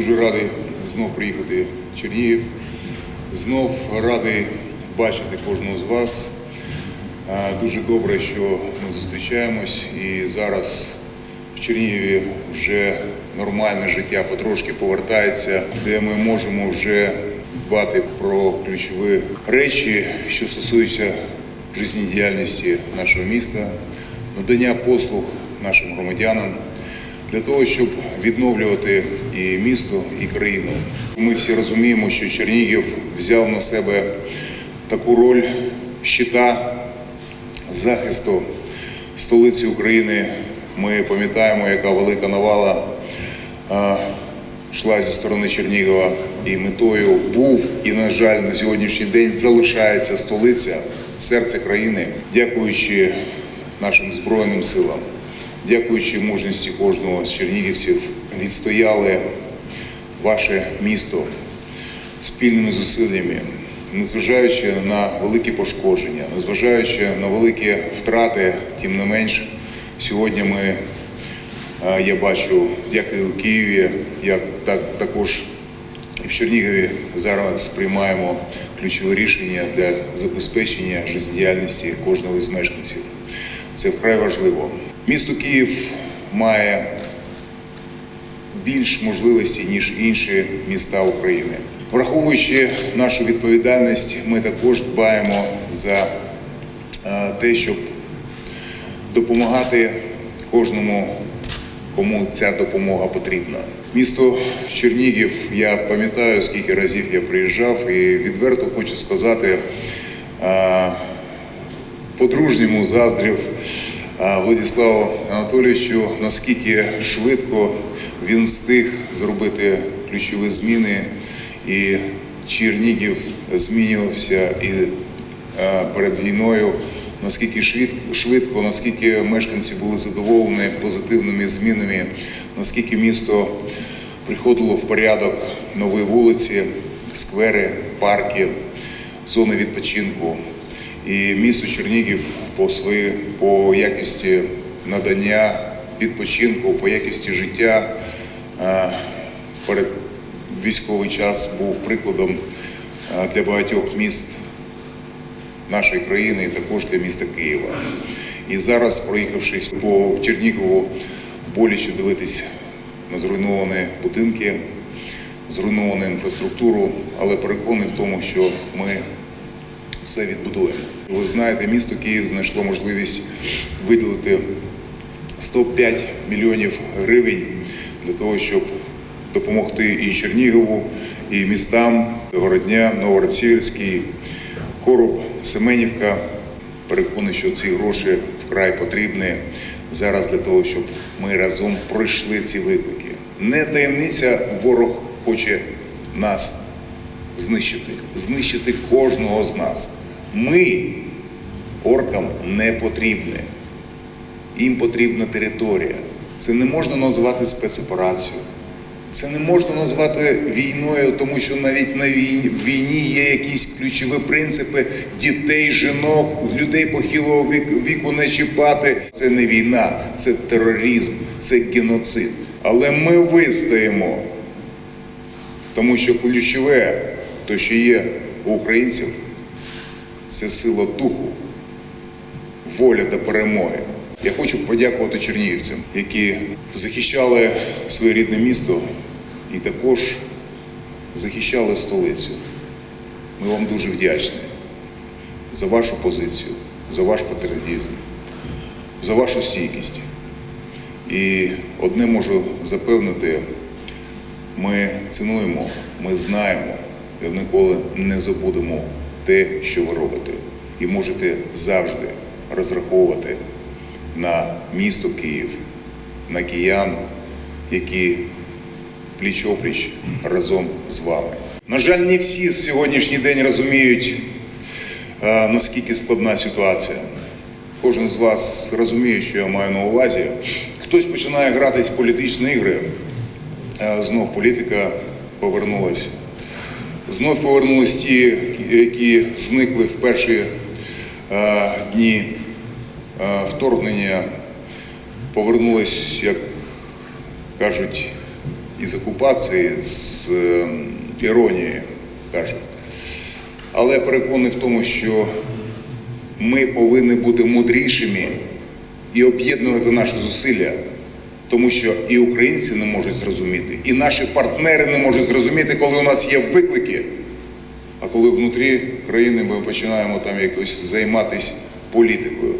Дуже радий знов приїхати в Чернігів. Знов радий бачити кожного з вас. Дуже добре, що ми зустрічаємось і зараз в Чернігові вже нормальне життя потрошки повертається, де ми можемо вже дбати про ключові речі, що стосуються життєдіяльності нашого міста, надання послуг нашим громадянам для того, щоб відновлювати і місто, і країну. Ми всі розуміємо, що Чернігів взяв на себе таку роль щита захисту столиці України. Ми пам'ятаємо, яка велика навала йшла зі сторони Чернігова, і метою був і, на жаль, на сьогоднішній день залишається столиця, серце країни, дякуючи нашим збройним силам, дякуючи мужності кожного з чернігівців, відстояли ваше місто спільними зусиллями, незважаючи на великі пошкодження, незважаючи на великі втрати, тим не менш, сьогодні ми, е, я бачу, як і у Києві, як так, також і в Чернігові зараз приймаємо ключові рішення для забезпечення життєдіяльності кожного із мешканців. Це вкрай важливо. Місто Київ має більш можливості, ніж інші міста України. Враховуючи нашу відповідальність, ми також дбаємо за е, те, щоб допомагати кожному, кому ця допомога потрібна. Місто Чернігів, я пам'ятаю, скільки разів я приїжджав, і відверто хочу сказати, е, по-дружньому заздрів Владиславу Анатолійовичу, наскільки швидко він встиг зробити ключові зміни, і Чернігів змінювався і перед війною. Наскільки швидко, наскільки мешканці були задоволені позитивними змінами, наскільки місто приходило в порядок нові вулиці, сквери, парки, зони відпочинку. І місто Чернігів по своїй по якості надання відпочинку, по якості життя перед військовий час був прикладом для багатьох міст нашої країни і також для міста Києва. І зараз, проїхавшись по Чернігову, боляче дивитись на зруйновані будинки, зруйновану інфраструктуру, але переконаний в тому, що ми все відбудуємо. Ви знаєте, місто Київ знайшло можливість виділити 105 мільйонів гривень для того, щоб допомогти і Чернігову, і містам Городня, Новороцівський, Короб, Семенівка. Переконаний, що ці гроші вкрай потрібні зараз для того, щоб ми разом пройшли ці виклики. Не таємниця, ворог хоче нас знищити, знищити кожного з нас. Ми оркам не потрібні. Їм потрібна територія. Це не можна назвати спецоперацією. Це не можна назвати війною, тому що навіть на війні, в війні є якісь ключові принципи дітей, жінок, людей похилого віку, не чіпати. Це не війна, це тероризм, це геноцид. Але ми вистоїмо. Тому що ключове, то що є у українців, це сила духу, воля до перемоги. Я хочу подякувати чернігівцям, які захищали своє рідне місто і також захищали столицю. Ми вам дуже вдячні за вашу позицію, за ваш патріотизм, за вашу стійкість. І одне можу запевнити, ми цінуємо, ми знаємо ніколи не забудемо те, що ви робите. І можете завжди розраховувати на місто Київ, на киян, які пліч-опліч разом з вами. На жаль, не всі сьогоднішній день розуміють, наскільки складна ситуація. Кожен з вас розуміє, що я маю на увазі. Хтось починає гратись в політичні ігри, знов політика повернулася. Знов повернулись ті, які зникли в перші е, дні е, вторгнення, повернулись, як кажуть, із окупації з е, іронією кажуть. Але переконаний в тому, що ми повинні бути мудрішими і об'єднувати наші зусилля, тому що і українці не можуть зрозуміти, і наші партнери не можуть зрозуміти, коли у нас є виклики. А коли внутрі країни ми починаємо там якось займатися політикою.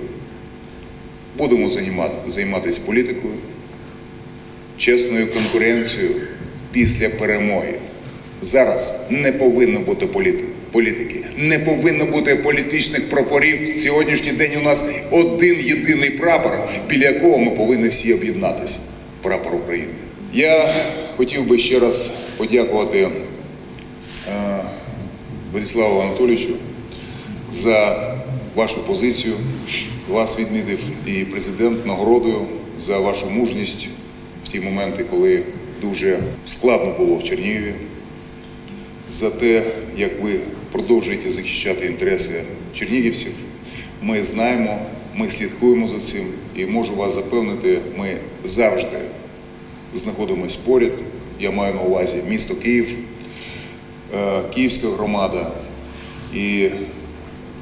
Будемо займати- займатися політикою, чесною конкуренцією після перемоги. Зараз не повинно бути політи- політики, не повинно бути політичних прапорів. Сьогоднішній день у нас один єдиний прапор, біля якого ми повинні всі об'єднатися. Прапор України. Я хотів би ще раз подякувати е, Владиславу Анатолійовичу за вашу позицію. Вас відмітив і президент нагородою за вашу мужність в ті моменти, коли дуже складно було в Чернігові, за те, як ви продовжуєте захищати інтереси чернігівців. Ми знаємо, ми слідкуємо за цим і можу вас запевнити, ми завжди знаходимося поряд. Я маю на увазі місто Київ, е, Київська громада і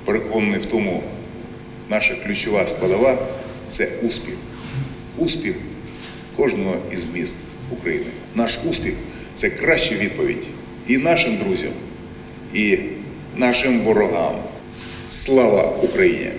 переконаний в тому, наша ключова складова це успіх. Успіх кожного із міст України. Наш успіх це краща відповідь і нашим друзям, і нашим ворогам. Слава Україні!